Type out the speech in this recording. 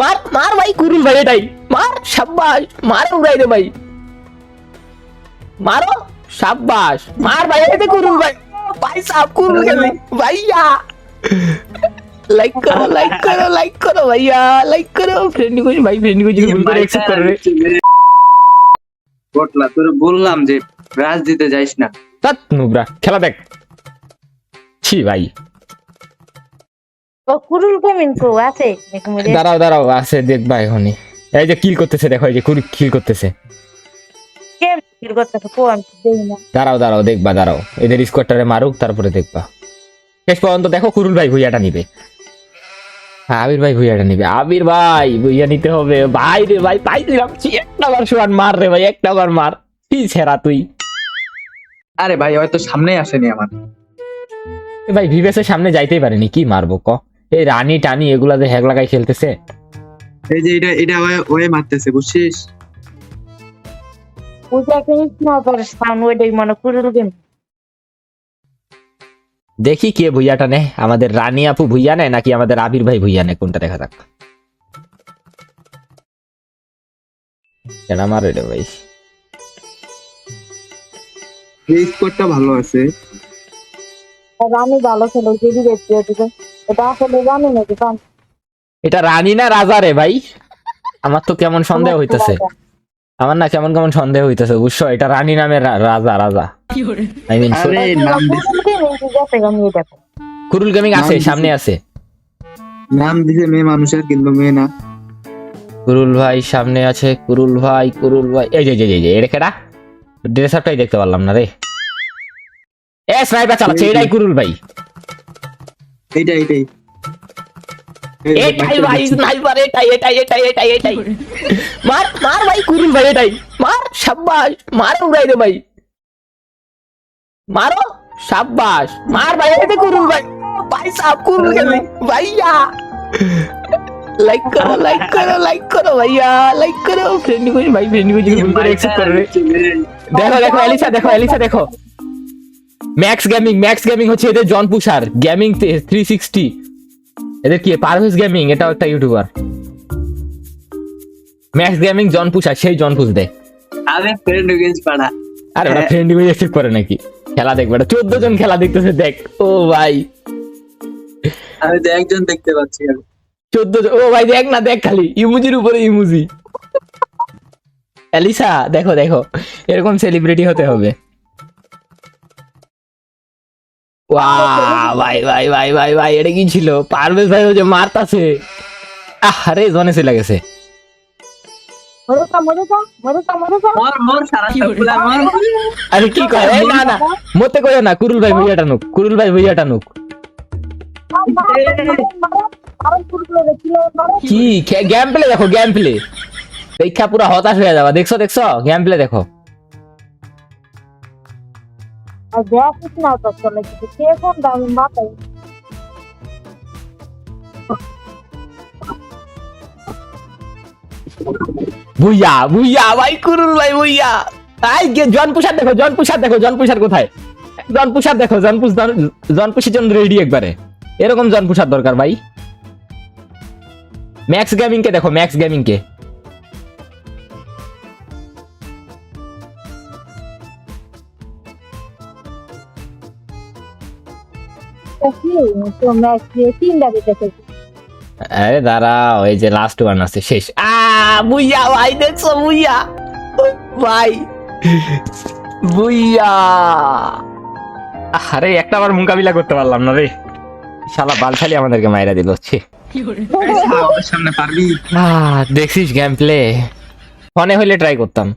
মার মার ভাই কুরুল ভাই এটাই। মার সাব্বাস মার উড়াই দে ভাই। মারো সাব্বাস। মার ভাই এটাই কুরুল ভাই। ভাই সাব কুরুল গেলে ভাইয়া। লাইক করো লাইক করো লাইক করো ভাইয়া লাইক করো। ফ্রেন্ড কইছি ভাই ফ্রেন্ড কইছি ভুল করে অ্যাকসেপ্ট করে। রে বটলা তোর বললাম যে রাজ দিতে যাইস না। তাত নুবরা খেলা দেখ। ছি ভাই। আছে দাঁড়াও দাঁড়াও আছে দেখবা এখনই। এই যে কিল করতেছে দেখো এই যে কিল করতেছে। দাঁড়াও দাঁড়াও দেখবা দাঁড়াও। এদের স্কোয়াডটারে মারুক তারপরে দেখবা। শেষ পর্যন্ত দেখো কুরুল ভাই ভুইয়াটা নিবে। হ্যাঁ, আবির ভাই ভুইয়াটা নিবে। আবির ভাই ভুইয়া নিতে হবে। ভাই রে ভাই পাই দিলাম একটা বার শোয়ান মার রে ভাই একটা বার মার। কি ছেড়া তুই? আরে ভাই হয়তো সামনেই আসেনি আমার। ভাই ভিভেসের সামনে যাইতেই পারেনি কি মারবো ক? এই রানী টানি এগুলা যে হ্যাক লাগাই খেলতেছে? এই যে এটা এটা ওয়ে- ওয়ে মারতেছে বুঝছিস? না মনে দেখি কে ভুইয়াটা নেয় আমাদের রানী আপু ভুইয়া নেয় নাকি আমাদের আবির ভাই ভুইয়া নেয় কোনটা দেখা যাক। মারে রে ভাই? এই স্কোরটা ভালো আছে। রানী ভালো ছিল যদি দেখতে এটা আসলে রানী না রাজা রে ভাই? আমার তো কেমন সন্দেহ হইতেছে। আমার না কেমন কেমন সন্দেহ হইতেছে বুঝছ? এটা রানী নামের রাজা রাজা। আই মিন আরে নাম দিছে কুরুল গামি দেখো। কুরুল গেমিং আছে সামনে আছে। নাম দিছে মেয়ে মানুষের কিন্তু মেয়ে না। কুরুল ভাই সামনে আছে কুরুল ভাই কুরুল ভাই। এই যে এই যে, যে এটা কেডা? ড্রেস আপটাই দেখতে পারলাম না রে। এ স্নাইপার চালাচ্ছে এটাই কুরুল ভাই। এইটা এইটাই। এটাই ভাই স্নাইপার এটাই এটাই এটাই এটাই এটাই। মার মার ভাই কুরুল ভাই এটাই। মার সাব্বাস মার উড়াই দে ভাই। মারো সাব্বাস। মার ভাই এটাই কুরুল ভাই। ভাই সাব কুরুল গেলে ভাইয়া। লাইক করো লাইক করো লাইক করো ভাইয়া। লাইক করো। ফ্রেন্ড কইছি ভাই ফ্রেন্ড কইছি ভুল করে অ্যাকসেপ্ট করে। রে দেখো দেখো এলিসা দেখো এলিসা দেখো। ম্যাক্স গেমিং ম্যাক্স গেমিং হচ্ছে এদের জন পুষার গেমিং থ্রি সিক্সটি এদের কি পারভেজ গেমিং এটাও একটা ইউটিউবার ম্যাক্স গেমিং জন পুষার সেই জন পুষ দেয় আরে ফ্রেন্ড গেঞ্জ পাড়া। আর ওরা। ফ্রেন্ড হয়ে অ্যাকসেপ্ট করে নাকি? খেলা দেখবে এটা চোদ্দ জন খেলা দেখতেছে দেখ ও ভাই। আমি তো একজন দেখতে পাচ্ছি চোদ্দ জন ও ভাই দেখ না দেখ খালি ইমুজির উপরে ইমুজি। এলিসা দেখো দেখো এরকম সেলিব্রিটি হতে হবে। ভাই ভাই ভাই ভাই ভাই এটা কি ছিল? পারভেজ ভাই যে মারতাছে। আরে জনে চলে গেছে। আরে কি কয়? না না মতে কয় না কুরুল ভাই ভুইয়াটা নুক কুরুল ভাই ভুইয়াটা নুক আর কুরুল দেখিলে মারো কি গেম প্লে দেখো গেম প্লে দেখা পুরা হতাশ হয়ে যাবা। দেখছ দেখছ? গেম প্লে দেখো। মাথায় ভুইয়া ভুইয়া, ভাই কুরুল ভাই ভুইয়া। আই দেখো জন দেখো জন কোথায়? জন পুষার দেখো জন পুষ জন জন্য রেডি একবারে। এরকম জন পুষার দরকার, ভাই। ম্যাক্স গেমিং কে দেখো ম্যাক্স গেমিং কে। আরে দাঁড়া ওই যে লাস্ট ওয়ান আছে শেষ। আ বুইয়া ভাই দেখছ বুইয়া ভাই বুইয়া আরে একটা বার মোকাবিলা করতে পারলাম না রে। শালা বালছালি আমাদেরকে মাইরা দিল হচ্ছে সামনে পারবি? দেখছিস গেম প্লে ফোনে হইলে ট্রাই করতাম।